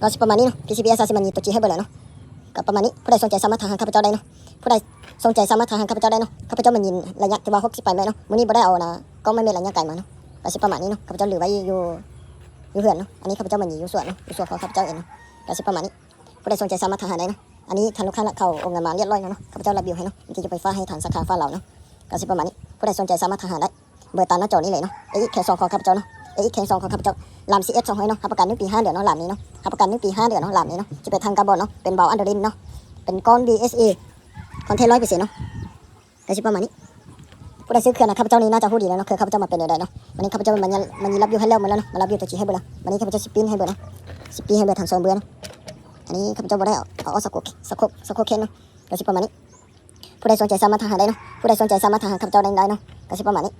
ก็สิประมาณนี้เนาะ PCBS สิมันยีตัวจีให้เบอร์เลยเนาะก็ประมาณนี้ผู้ใดสนใจสามารถทางหาข้าพเจ้าได้เนาะผู้ใดสนใจสามารถทางหาข้าพเจ้าได้เนาะข้าพเจ้ามันยินระยะที่ว่า60ไปไหมเนาะมื้อนี้บ่ได้เอานะก็ไม่มีระยะไกลมาเนาะก็สิประมาณนี้เนาะข้าพเจ้าเหลือไว้อยู่อยู่เหือนเนาะอันนี้ข้าพเจ้ามันยีอยู่ส่วนเนาะอยู่ส่วนของข้าพเจ้าเองเนาะก็สิประมาณนี้ผู้ใดสนใจสามารถทางหาได้เนาะอันนี้ทางลูกค้าเข้าโรงงานมาเรียบร้อยแล้วเนาะข้าพเจ้ารับบิวให้เนาะที่จะไปฟ้าให้ทางสาขาฟ้าเราเนาะก็สิประมาณนี้ผู้ใดสนใจสามารถทางหาได้เบอร์ตามหน้าจอนี้เลยเนาะเอ้แค่ซองของข้าพเจ้าเนาะ เอ้ยแค่ซองของข้าพเจ้าลำซีเอสสองห้อยเนาะรับประกันหนึ่งปีห้าเดือนเนาะลำนี้เนาะรับประกันหนึ่งปีห้าเดือนเนาะลำนี้เนาะจะเป็นทางการบอนเนาะเป็นเบาอันเดอรินเนาะเป็นก้อน BSA คอนเทนต์ร้อยเปอร์เซ็นต์เนาะแต่ชิประมาณนี้ผู้ใดซื้อเครื่องนะข้าพเจ้านี้น่าจะพูดดีแล้วเนาะเครื่องข้าพเจ้ามาเป็นเดือนเนาะวันนี้ข้าพเจ้ามันมันยันรับอยู่ให้แล้วมาแล้วเนาะมารับอยู่ตัวจีให้เบอร์ละวันนี้ข้าพเจ้าสิปินให้เบอร์นะสิปินให้เบอร์ทางโซนเบอร์เนาะอันนี้ข้าพเจ้าบ่ได้เอาเอาสกุลสกุลสกุลเคนเนาะก็สิประมาณนี้ผู้ใดสนใจสามารถทหาได้เนาะผู้ใดสนใจสามารถทหาข้าพเจ้าได้ได้เนาะก็สิประมาณนี้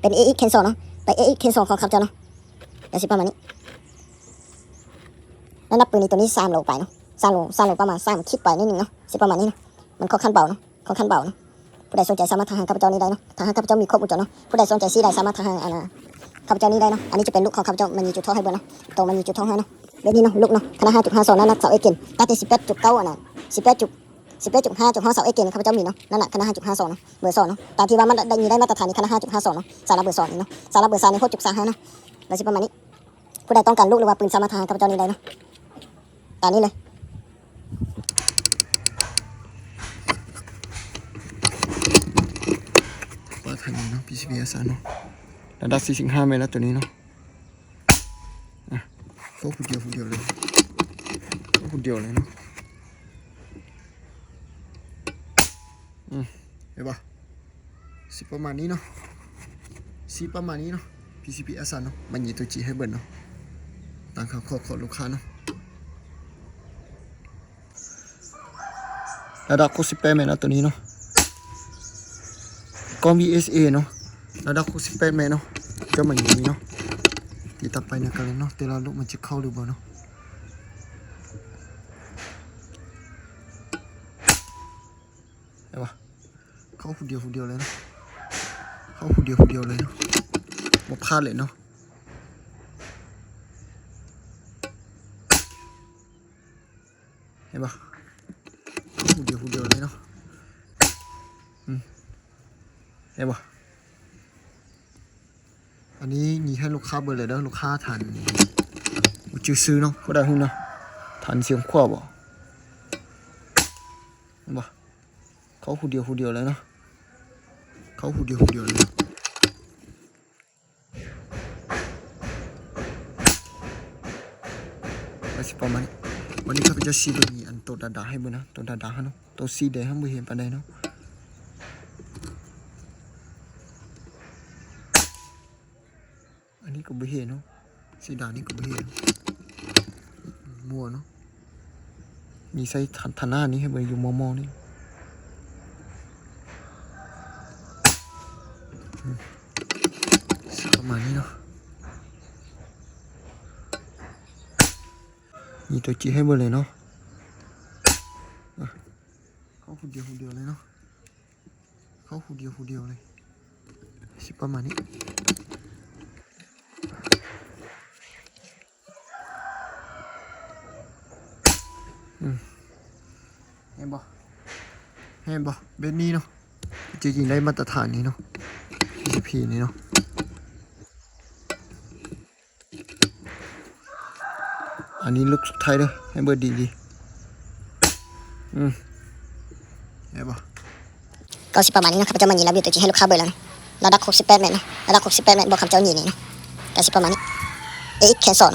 เป็น AX เคนโซเนาะ ไป AX เคนโซของข้าเจ้าเนาะก็สิประมาณนี้แล้วนับปืนนี้ตัวนี้สามโลไปเนาะสามโลสามโลประมาณสามคิดไปนิดนึงเนาะสิประมาณนี้เนาะมันค่อนข้างเบาเนาะค่อนข้างเบาเนาะผู้ใดสนใจสามารถทางหาข้าพเจ้านี้ได้เนาะทางหาข้าพเจ้ามีครบวงจรเนาะผู้ใดสนใจซีได้สามารถทางหาอ่าข้าพเจ้านี้ได้เนาะอันนี้จะเป็นลูกของข้าพเจ้ามันมีจุดท่อให้เบอร์เนาะตัวมันมีจุดท่อให้เนาะเบอร์นี้เนาะลูกเนาะคณะห้าจุดห้าสองนั่นนะเสาเอเกนตัดที่สิบแปดจุดเก้าอะนะสิบแปดจุด สิบแปดจุดห้าจุดห้าเสาเอเกนข้าพเจ้ามีเนาะนั่นแหละคณะห้าจุดห้าสองเนาะเบอร์สองเนาะตามที่ว่ามันได้มีได้มาตรฐานนี้คณะห้าจุดห้าสองเนาะสาระเบอร์สองนี่เนาะสาระเบอร์สามนี่หกจุดสามห้าเนาะแล้วสิประมาณนี้ผู้ใดต้องการลูกหรือว่าปืนสามารถทางข้าพเจ้านี้ได้เนาะตามนี้เลยว่าทางนี้เนาะ PCBS เนาะระดับ4.5เมตรแล้วตัวนี้เนาะอะเข้าคนเดียวคนเดียวเลยเข้าคนเดียวเลยเนาะอืม เห็นปะสิประมาณนี้เนาะสีประมาณนี้เนาะ PCBS เนาะมันยีตัวจีให้เบิร์นเนาะตามคำขอขอลูกค้าเนาะระดับ68เมตรแล้วตัวนี้เนาะกล้อง VSA เนาะระดับ68เมตรเนาะก็เหมือนอย่างนี้เนาะตีต่อไปเนี่ยกันเลยเนาะแต่ละลูกมันจะเข้าหรือเปล่าเนาะ เห็นปะเข้าคนเดียวคนเดียวเลยเนาะเข้าคนเดียวคนเดียวเลยเนาะหมดพลาดเลยเนาะเห็นปะเข้าคนเดียวคนเดียวเลยเนาะเห็นปะอันนี้มีให้ลูกค้าเบอร์เลยเด้อลูกค้าทันอุจิซื้อเนาะก็ได้หุ้นเนาะทันเสียงขั้วบ่เห็นปะ เขาหูเดียวหูเดียวเลยเนาะเขาหูเดียวหูเดียวเลยไปสิประมาณนี้วันนี้เขาจ้าซีเบอร์มีอันตัวดาดาให้เบอร์นะตัวดาดาเนาะตัวซีเดย์ให้เบอร์เห็นปานใดเนาะอันนี้ก็ไม่เห็นเนาะสีดานี่ก็ไม่เห็นมัวเนาะมีไซส์ทันทนหน้านี้ให้เบอร์อยู่มอมอนี่อืมสัก ประมาณนี้เนาะมีตัวจีให้เบอร์เลยเนาะเขาคนเดียวคนเดียวเลยเนาะเขาคนเดียวคนเดียวเลยสิประมาณนี้เห็นบ่เห็นบ่เบนนี้เนาะจะยิงได้มาตรฐานนี้เนาะ PCP นี้เนาะอันนี้ลูกสุดท้ายเด้อให้เบอร์ดีดีอืมเห็นบ่ก็สิประมาณนี้นะข้าพเจ้ามันยีรับอยู่ตัวจีให้ลูกค้าเบอร์แล้วนะระดับ68เมตรนะระดับ68เมตรบอกคำเจ้าหนีนี่นะก็สิประมาณนี้ AX แคนโซเน